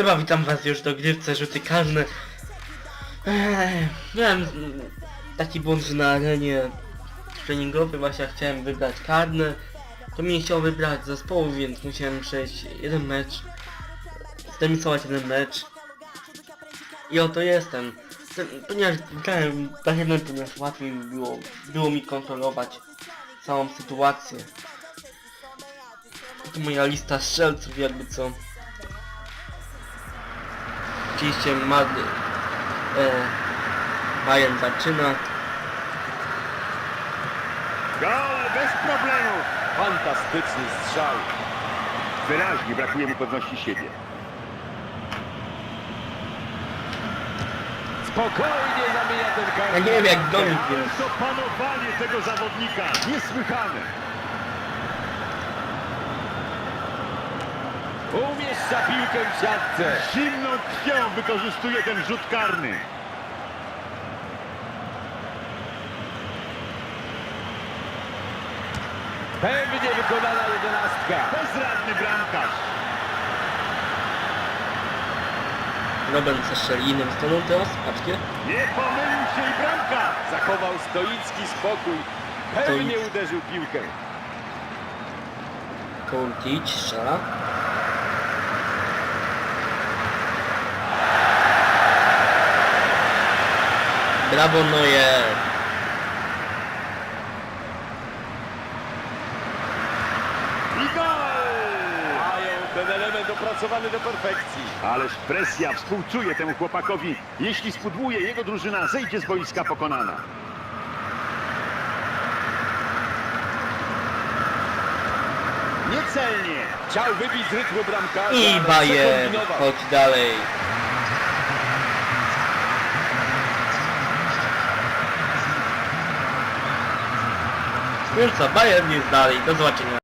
Dobra, witam was już do grywce rzuty karne. Eee, miałem taki błąd, że na arenie treningowej właśnie chciałem wybrać karne. To mi nie chciało wybrać zespołu, więc musiałem przejść jeden mecz. Zdemisować jeden mecz. I oto jestem. Ponieważ grałem tak jeden, ponieważ łatwiej było, było mi kontrolować całą sytuację. To moja lista strzelców jakby co. Oczywiście Mad... E, Bayern zaczyna. Gol bez problemu. Fantastyczny strzał. Wyraźnie brakuje mu pewności siebie. Spokojnie zamienia ten karny. Ja nie wiem jak Dominik więc... to panowanie tego zawodnika. Niesłychane. Umieszcza piłkę w siatce. Zimną krwią wykorzystuje ten rzut karny. Pewnie wykonana jedenastka. Bezradny bramkarz. Robin zestrzeli inną stroną teraz, patrzcie. Nie pomylił się i bramka. Zachował stoicki spokój. Pewnie uderzył piłkę. Kołtić, strzela. Brawo Neuer! I gol! Mają ten element opracowany do perfekcji. Ależ presja współczuje temu chłopakowi. Jeśli spudłuje, jego drużyna zejdzie z boiska pokonana. Niecelnie. Chciał wybić z rytmu bramkarza, I ale Bayern przekombinował. chodź dalej. Więc co, Bayern jest dalej, do zobaczenia.